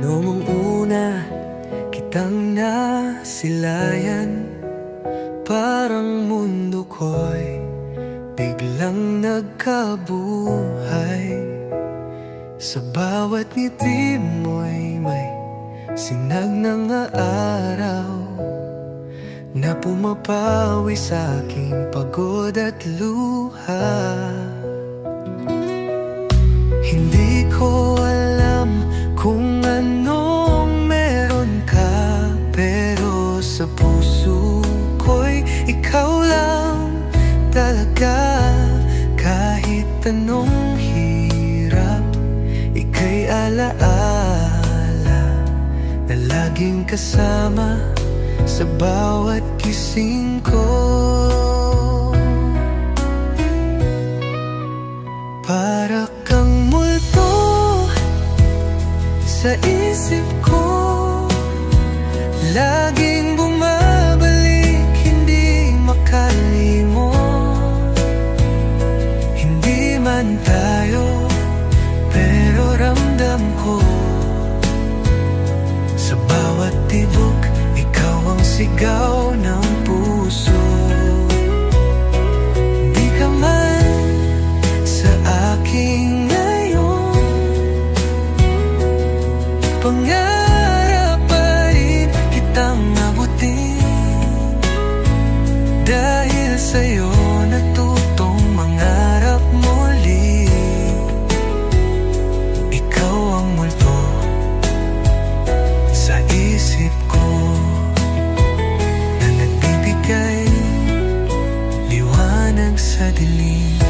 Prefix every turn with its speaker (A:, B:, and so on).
A: Noong una kitang nasilayan. Parang mundo ko'y biglang nagkabuhay. Sa bawat ngiti mo'y may sinag ng araw. Na pumapawi sa aking pagod at luha. Hindi ko alam kung anong meron ka Pero sa puso ko'y ikaw lang talaga. Kahit anong hirap, ika'y alaala Na laging kasama sa bawat gising ko. Para kang multo sa isip ko. Laging sigaw 在地里。